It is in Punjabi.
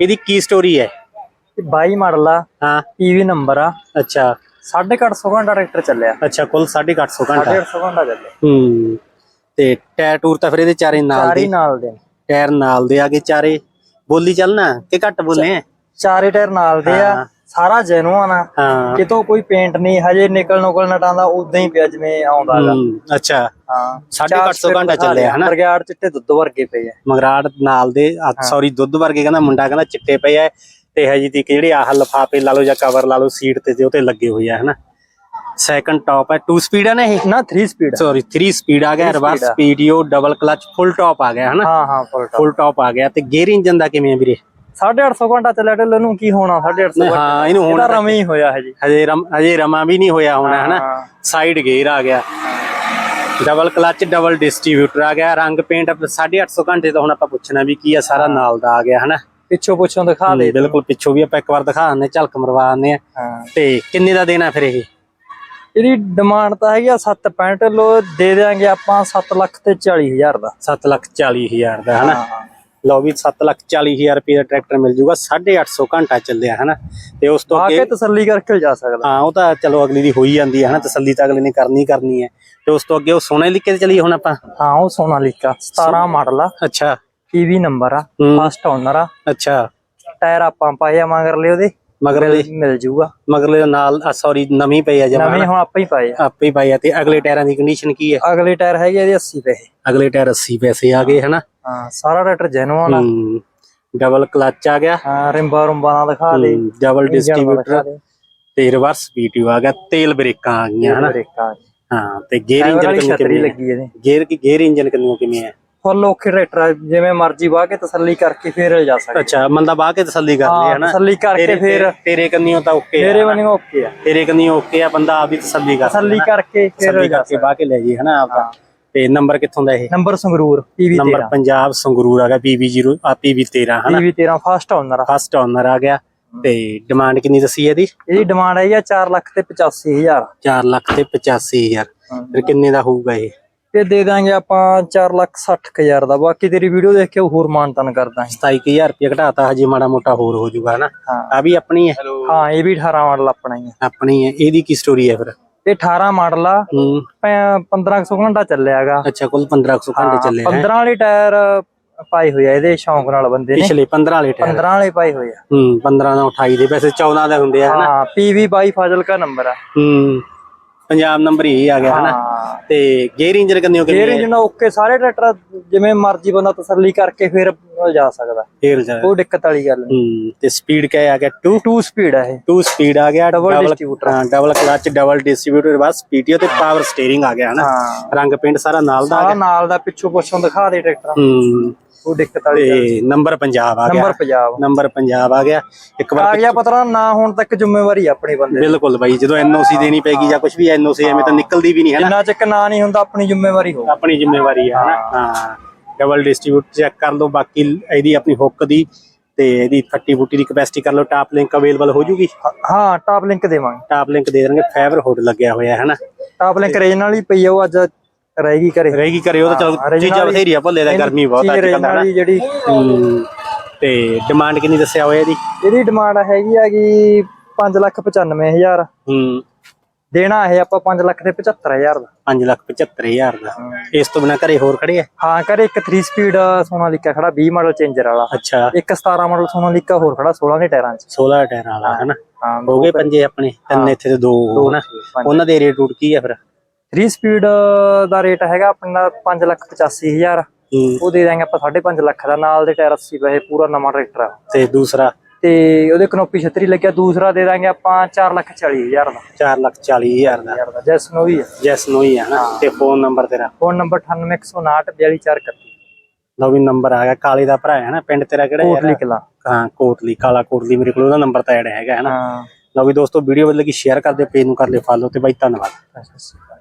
ਇਹਦੀ ਕੀ ਸਟੋਰੀ ਹੈ? ਇਹ 22 ਮਾਡਲ ਆ ਹਾਂ। ਪੀਵੀ ਨੰਬਰ ਆ। ਅੱਛਾ। 850 ਘੰਟਾ ਟਰੈਕਟਰ ਚੱਲਿਆ। ਅੱਛਾ ਕੁੱਲ 850 ਘੰਟਾ। 850 ਘੰਟਾ ਚੱਲਿਆ। ਹੂੰ। ਤੇ ਟਾਇਰ ਟੂਰ ਤਾਂ ਫਿਰ ਇਹਦੇ ਚਾਰੇ ਨਾਲ ਚਾਰੇ ਦੇ ਨਾਲ ਦੇ। ਟਾਇਰ ਨਾਲ ਦੇ ਆਗੇ ਚਾਰੇ। ਬੋਲੀ ਚੱਲਣਾ ਕਿ ਘੱਟ ਬੋਲੇ? ਚਾਰੇ ਟਾਇਰ ਨਾਲ ਦੇ ਆ। ਸਾਰਾ ਜੈਨੂਅਨ ਆ। ਹਾਂ। ਕਿਤੋਂ ਕੋਈ ਪੇਂਟ ਨਹੀਂ ਹਜੇ ਨਿਕਲ ਨੁਕਲ ਨਟਾਂਦਾ ਉਦਾਂ ਹੀ ਪਿਆ ਜਿਵੇਂ ਆਉਂਦਾ ਗਾ। ਅੱਛਾ। ਹਾਂ। 850 ਘੰਟਾ ਚੱਲਿਆ ਹਨਾ? ਬਰਗਾੜ ਚਿੱਟੇ ਦੁੱਧ ਵਰਗੇ ਪਏ ਆ। ਮਗਰਾੜ ਨਾਲ ਦੇ ਸੌਰੀ ਦੁੱਧ ਵਰਗੇ ਕਹਿੰਦਾ ਮੁੰਡਾ ਕਹਿੰਦਾ ਚਿੱਟੇ ਪਏ ਆ ਤੇ ਹਜੀ ਤੀਕ ਜਿਹੜੇ ਆਹ ਲਫਾਫੇ ਲਾ ਲਓ ਜਾਂ ਕਵਰ ਲਾ ਲਓ ਸੀਟ ਤੇ ਤੇ ਉਹ ਤੇ ਲੱਗੇ ਹੋਏ ਆ ਹਨਾ? ਸੈਕੰਡ ਟਾਪ ਹੈ 2 ਸਪੀਡ ਹੈ ਨਾ ਇਹ? ਨਾ 3 ਸਪੀਡ ਸੌਰੀ 3 ਸਪੀਡ ਆ ਗਿਆ reverse. PTO double clutch full top ਆ ਗਿਆ ਹਨਾ? ਹਾਂ ਹਾਂ ਫੁੱਲ ਟਾਪ ਫੁੱਲ ਟਾਪ ਆ ਗਿਆ ਤੇ ਗੇਅਰ ਇੰਜਨ ਦਾ ਕਿਵੇਂ ਆ ਵੀਰੇ? 850 ਘੰਟਾ ਚੱਲਿਆ ਢਿੱਲ ਨੂੰ ਕੀ ਹੋਣਾ 850 ਨਹੀਂ, ਹਾਂ ਇਹਨੂੰ ਹੁਣ ਰਵੇਂ ਹੀ ਹੋਇਆ ਹਜੇ। ਹਜੇ ਰਮ ਹਜੇ ਰਮਾ ਵੀ ਨਹੀਂ ਹੋਇਆ ਹੋਣਾ ਹਨਾ। ਸਾਈਡ ਗੇਅਰ ਆ ਗਿਆ। ਡਬਲ ਕਲਚ ਡਬਲ ਡਿਸਟ੍ਰੀਬਿਊਟਰ ਆ ਗਿਆ। ਰੰਗ ਪੇਂਟ 850 ਘੰਟੇ ਤਾਂ ਹੁਣ ਆਪਾਂ ਪੁੱਛਣਾ ਵੀ ਕੀ ਆ ਸਾਰਾ ਨਾਲ ਦਾ ਆ ਗਿਆ ਹਨਾ? ਪਿੱਛੋਂ ਪੁੱਛੋਂ ਦਿਖਾ ਦੇ। ਬਿਲਕੁਲ ਪਿੱਛੋਂ ਵੀ ਆਪਾਂ ਇੱਕ ਵਾਰ ਦਿਖਾ ਦਿੰਦੇ ਝਲਕ ਮਰਵਾ ਦਿੰਦੇ ਆ ਤੇ ਕਿੰਨੇ ਦਾ ਦੇਣਾ ਫਿਰ ਇਹ? ਇਹਦੀ ਡਿਮਾਂਡ ਤਾਂ ਹੈਗੀ ਆ 765 ਲੋ ਦੇ ਦੇਾਂਗੇ ਆਪਾਂ 7 ਲੱਖ ਤੇ 40 ਹਜ਼ਾਰ ਦਾ। 7 ਲੱਖ 40 ਹਜ਼ਾਰ ਦਾ ਹਨਾ? ਲਓ ਵੀ 7 ਲੱਖ 40 ਹਜ਼ਾਰ ਰੁਪਏ ਦਾ ਟਰੈਕਟਰ ਮਿਲ ਜੂਗਾ 850 ਘੰਟਾ ਚੱਲਿਆ ਹਨਾ? ਤੇ ਉਸ ਤੋਂ ਅੱਗੇ ਤਸੱਲੀ ਕਰਕੇ ਜਾ ਸਕਦਾ। ਹਾਂ ਉਹ ਤਾਂ ਚਲੋ ਅਗਲੀ ਦੀ ਹੋਈ ਜਾਂਦੀ ਹੈ ਹਨਾ? ਤਸੱਲੀ ਤਾਂ ਅਗਲੇ ਨੇ ਕਰਨੀ ਕਰਨੀ ਹੈ। ਤੇ ਉਸ ਤੋਂ ਅੱਗੇ ਉਹ ਸੋਨੇ ਲਿਖੇ ਤੇ ਚਲੀਏ ਹੁਣ ਆਪਾਂ? ਹਾਂ ਉਹ ਸੋਨਾਲੀਕਾ 17 ਮਾਡਲ ਆ। ਅੱਛਾ। ਪੀਵੀ ਨੰਬਰ ਆ ਹੂੰ। ਫਸਟ ਓਨਰ ਆ। ਅੱਛਾ। ਟਾਇਰ ਆਪਾਂ ਪਾਏ ਆ ਮਗਰ ਲਿਓ ਦੇ ਮਗਰਲੇ ਮਿਲ ਜੂਗਾ। ਮਗਰਲੇ ਨਾਲ ਸੌਰੀ ਨਵੀਂ ਪਈ ਆ ਜਮਾ ਨਵੇਂ ਹੁਣ ਆਪਾਂ ਹੀ ਪਾਏ ਆ। ਆਪੇ ਹੀ ਆ ਤੇ ਅਗਲੇ ਟਾਇਰਾਂ ਦੀ ਕੰਡੀਸ਼ਨ ਕੀ ਹੈ? ਅਗਲੇ ਟਾਇਰ ਹੈਗੇ ਇਹਦੇ 80 ਪੈਸੇ। ਅਗਲੇ ਟਾਇਰ 80 ਪੈਸੇ ਆ ਗਏ ਹਨਾ? ਹਾਂ ਸਾਰਾ ਟਰੈਕਟਰ ਜੈਨੂਅਨ ਆ। ਡਬਲ ਕਲਚ ਆ ਗਿਆ। ਹਾਂ ਰਿੰਬਾ ਰੁੰਬਾ ਨਾਲ ਦਿਖਾ ਦੇ। ਡਬਲ ਡਿਸਟ੍ਰੀਬਿਊਟਰ ਤੇ ਰਿਵਰਸ ਪੀਟੀਓ ਆ ਗਿਆ ਤੇਲ ਬ੍ਰੇਕਾਂ ਆ ਗਈਆਂ ਹਨਾ। ਬ੍ਰੇਕਾਂ ਹਾਂ ਤੇ ਗੇਅਰ ਡਰਾਈਵਰ ਇੰਜਨ ਵਾਲੀ ਕਿੰਨੇ ਛਤਰੀ ਕਿੰਨੇ ਲੱਗੀ ਇਹਦੇ। ਗੇਅਰ ਕੀ ਗੇਅਰ ਇੰਜਨ ਕਿੰਨੇ ਕਿਵੇਂ ਹੈ ਫੁੱਲ ਓਕੇ ਟਰੈਕਟਰ ਆ, ਜਿਵੇਂ ਮਰਜ਼ੀ ਵਾਹ ਕੇ ਤਸੱਲੀ ਕਰਕੇ ਫੇਰ ਜਾ ਸਕਦਾ। ਅੱਛਾ ਬੰਦਾ ਬਾਹ ਕੇ ਤਸੱਲੀ ਕਰ ਲਈ ਹਾਂ ਹਨਾ। ਤਸੱਲੀ ਕਰਕੇ ਫੇਰ ਤੇਰੇ ਕੰਨੀਓ ਤਾਂ ਓਕੇ ਮੇਰੇ ਵੱਲੋਂ ਓਕੇ ਆ। ਤੇਰੇ ਕੰਨੀਓ ਓਕੇ ਆ ਬੰਦਾ ਆਪ ਹੀ ਤਸੱਲੀ ਕਰ ਤਸੱਲੀ ਕਰਕੇ ਫੇਰ ਤਸੱਲੀ ਜਾ ਕਰਕੇ ਬਾਹ ਕੇ ਲੈ ਜੀ ਹਨਾ ਆਪਦਾ। ਤੇ ਨੰਬਰ ਕਿੱਥੋਂ ਦਾ ਇਹ? Number Sangrur PB number 13 Punjab Sangrur ਆ ਗਿਆ PB0 ਆ PB13 ਹਨਾ? ਪੀਵੀ 13 ਫਸਟ ਓਨਰ ਆ। ਫਸਟ ਓਨਰ ਆ ਗਿਆ। ਤੇ ਡਿਮਾਂਡ ਕਿੰਨੀ ਦੱਸੀ ਇਹਦੀ? ਇਹਦੀ ਡਿਮਾਂਡ ਹੈਗੀ ਆ 4 ਲੱਖ ਤੇ 85000 4 ਲੱਖ ਤੇ 85000 ਫਿਰ ਕਿੰਨੇ ਦਾ ਹੋਊਗਾ ਇਹ? ਤੇ ਦੇ ਦਾਂਗੇ ਆਪਾਂ 4 ਲੱਖ 60000 ਦਾ। ਬਾਕੀ ਤੇਰੀ ਵੀਡੀਓ ਦੇਖ ਕੇ ਹੋਰ ਮਾਨਤਨ ਕਰ ਦਾਂਗੇ। 27000 ਰੁਪਏ ਘਟਾਤਾ ਹਜੇ ਮਾੜਾ ਮੋਟਾ ਹੋਰ ਹੋ ਜਾਊਗਾ ਹਨਾ? ਹਾਂ। ਆ ਵੀ ਆਪਣੀ ਹੈ? ਹਾਂ ਇਹ ਵੀ 18 ਮਾਡਲ ਆਪਣਾ ਹੀ ਆ ਆਪਣੀ ਹੈ। ਇਹਦੀ ਕੀ ਸਟੋਰੀ ਹੈ ਫਿਰ? ਇਹ 18 ਮਾਡਲ ਆ। ਹੂੰ। 1500 ਘੰਟਾ ਚੱਲਿਆਗਾ। ਅੱਛਾ ਕੁੱਲ 1500 ਘੰਟੇ ਚੱਲੇ ਹੈ 15 ਵਾਲੇ ਟਾਇਰ ਪਾਏ ਹੋਏ ਆ ਇਹਦੇ ਸ਼ੌਂਕ ਨਾਲ ਬੰਦੇ ਨੇ। ਪਿਛਲੇ 15 ਵਾਲੇ ਟਾਇਰ। 15 ਵਾਲੇ ਪਾਏ ਹੋਏ ਆ। ਹੂੰ 15 ਦਾ 28 ਦੇ। ਵੈਸੇ 14 ਦੇ ਹੁੰਦੇ ਆ ਹਨਾ? ਹਾਂ ਪੀਵੀ 22 ਫਾਜ਼ਿਲਕਾ ਨੰਬਰ ਆ। ਹੂੰ। ਪੰਜਾਬ ਨੰਬਰ ਹੀ ਆ ਗਿਆ ਹਨਾ? ਹਾਂ। ਤੇ ਗੇਅਰ ਇੰਜਨ ਕੰਨਿਓ ਫੇਰ ਕਿੰਨੇ ਇੰਜਨ ਓਕੇ ਸਾਰੇ ਟਰੈਕਟਰ ਜਿਵੇਂ ਮਰਜ਼ੀ ਬੰਦਾ ਤਸੱਲੀ ਕਰਕੇ ਫੇਰ ਜਾ ਸਕਦਾ। ਫੇਰ ਜਾ ਕੋਈ ਦਿੱਕਤ ਵਾਲੀ ਗੱਲ ਨਹੀਂ। ਹੂੰ ਤੇ ਸਪੀਡ ਕਿਆ ਆ ਗਿਆ? 2 2 ਸਪੀਡ ਆ ਇਹ। 2 ਸਪੀਡ ਆ ਗਿਆ Double distributor। ਹਾਂ ਡਬਲ ਕਲਚ ਡਬਲ ਡਿਸਟ੍ਰੀਬਿਊਟਰ ਬਸ ਪੀਟੀਓ ਤੇ ਪਾਵਰ ਸਟੀਅਰਿੰਗ ਆ ਗਿਆ ਹਨਾ? ਹਾਂ। ਰੰਗ ਪਿੰਡ ਸਾਰਾ ਨਾਲ ਦਾ ਆ ਸਾਰਾ ਨਾਲ ਦਾ ਪਿੱਛੋਂ ਪੁੱਛੋਂ ਦਿਖਾ ਦੇ ਟਰੈਕਟਰ। ਹੂੰ। ਕੋਈ ਦਿੱਕਤ ਵਾਲੀ ਗੱਲ ਤੇ ਨੰਬਰ ਪੰਜਾਬ ਆ ਗਿਆ। ਨੰਬਰ ਪੰਜਾਬ। ਨੰਬਰ ਪੰਜਾਬ ਆ ਗਿਆ। ਇੱਕ ਵਾਰ ਕਾਗਜ਼ਾ ਪੱਤਰਾਂ ਨਾ ਹੋਣ ਤੱਕ ਜ਼ਿੰਮੇਵਾਰੀ ਆਪਣੀ ਬੰਦੇ ਦੀ। ਬਿਲਕੁਲ ਬਾਈ ਜਦੋਂ ਐਨਓਸੀ ਦੇਣੀ ਪੈਗੀ ਜਾਂ ਕੁਝ ਵੀ ਐਨਓਸੀ ਐਵੇਂ ਤਾਂ ਨਿਕਲਦੀ ਵੀ ਨਹੀਂ ਹੈ ਨਾ? ਜਿੰਨਾ ਚਿਕ ਨਾ ਨਹੀਂ ਹੁੰਦਾ ਆਪਣੀ ਜ਼ਿੰਮੇਵਾਰੀ ਹੋ ਆਪਣੀ ਜ਼ਿੰਮੇਵਾਰੀ ਹੈ ਨਾ? ਹਾਂ। ਡਬਲ ਡਿਸਟ੍ਰੀਬਿਊਟ ਚੈੱਕ ਕਰ ਲਓ ਬਾਕੀ ਇਹਦੀ ਆਪਣੀ ਹੁੱਕ ਦੀ ਤੇ ਇਹਦੀ 30 ਬੂਟੀ ਦੀ ਕਪੈਸਿਟੀ ਕਰ ਲਓ ਟਾਪ ਲਿੰਕ ਅਵੇਲੇਬਲ ਹੋ ਜੂਗੀ? ਹਾਂ ਟਾਪ ਲਿੰਕ ਦੇਵਾਂਗੇ। ਟਾਪ ਲਿੰਕ ਦੇ ਦੇਣਗੇ ਫਾਈਬਰ ਹੁੱਡ ਲੱਗਿਆ ਹੋਇਆ ਹੈ ਨਾ? ਟਾਪ ਲਿੰਕ ਰੇਂਜ ਨਾਲ ਹੀ ਪਈ ਆ ਉਹ ਅੱਜ ਰਹੇਗੀ ਘਰੇ। ਰਹੇਗੀ ਕਰੇ ਉਹ ਤਾਂ ਚਲੋ ਚੀਜ਼ਾਂ ਬਥੇਰੀਆਂ ਭੱਲੇ ਦਾ ਗਰਮੀ ਬਹੁਤ ਆ ਅੱਜ ਕੱਲ੍ਹ ਹੀ ਜਿਹੜੀ ਹੂੰ, ਤੇ ਡਿਮਾਂਡ ਕਿੰਨੀ ਦੱਸਿਆ ਹੋਇਆ ਇਹਦੀ? ਇਹਦੀ ਡਿਮਾਂਡ ਹੈਗੀ ਹੈਗੀ 595000 ਹੂੰ। ਦੇਣਾ ਇਹ ਆਪਾਂ 5 ਲੱਖ ਤੇ 75000 ਦਾ। 5 ਲੱਖ 75000 ਦਾ। ਇਸ ਤੋਂ ਬਿਨਾ ਘਰੇ ਹੋਰ ਖੜੇ ਆ? ਹਾਂ ਘਰੇ ਇੱਕ 3 ਸਪੀਡ ਸੋਨਾਲੀਕਾ ਖੜਾ 20 ਮਾਡਲ ਚੇਂਜਰ ਵਾਲਾ। ਅੱਛਾ। ਇੱਕ 17 ਮਾਡਲ ਸੋਨਾਲੀਕਾ ਹੋਰ ਖੜਾ 16 ਦੇ ਟਾਇਰਾਂ 'ਚ। 16 ਟਾਇਰਾਂ ਵਾਲਾ ਹੈ। ਨਾ ਹਾਂ ਹੋ ਗਏ ਪੰਜੇ ਆਪਣੇ ਤਿੰਨ ਇੱਥੇ ਤੇ ਦੋ ਹਨਾ? ਉਹਨਾਂ ਦੇ ਰੇਟ ਰੂਟ ਕੀ ਆ ਫਿਰ? 3 ਸਪੀਡ ਦਾ ਰੇਟ ਹੈਗਾ ਆਪਣਾ 5 ਲੱਖ 85000 ਹੂੰ, ਉਹ ਦੇ ਦਾਂਗੇ ਆਪਾਂ 5.5 ਲੱਖ ਦਾ ਨਾਲ ਦੇ ਟਾਇਰ 80 ਪੈਸੇ ਪੂਰਾ ਨਵਾਂ ਟਰੈਕਟਰ ਆ। ਤੇ ਦੂਸਰਾ? ਤੇ ਉਹਦੇ ਕਨੋਪੀ ਛਤਰੀ ਲੱਗਿਆ ਦੂਸਰਾ ਦੇ ਦਾਂਗੇ ਆਪਾਂ 4 ਲੱਖ 40000 ਦਾ। 4 ਲੱਖ 40000 ਦਾ। ਉਹ ਵੀ ਹੈ ਜੈਸ ਨੂੰ ਹੀ ਆ ਨਾ? ਤੇ ਫੋਨ ਨੰਬਰ ਤੇਰਾ? ਫੋਨ ਨੰਬਰ 9815942431 ਲਓ ਵੀ ਨੰਬਰ ਆ ਗਿਆ ਕਾਲੇ ਦਾ ਭਰਾ ਹੈ ਨਾ? ਪਿੰਡ ਤੇਰਾ ਕਿਹੜਾ ਕੋਟਲੀ ਯਾਰ ਕਿਲਾ। ਹਾਂ ਕੋਟਲੀ ਕਾਲਾ ਕੋਟਲੀ ਮੇਰੇ ਕੋਲ ਉਹਦਾ ਨੰਬਰ ਤਾਂ ਐਡ ਹੈਗਾ ਹੈ ਨਾ? ਹਾਂ। ਲਓ ਵੀ ਦੋਸਤੋ ਵੀਡੀਓ ਬਦਲ ਕੇ ਸ਼ੇਅਰ ਕਰ ਦਿਓ ਪੇਜ ਨੂੰ ਕਰ ਲਿਓ ਫਾਲੋ ਤੇ ਬਾਈ ਧੰਨਵਾਦ। ਅੱਛਾ।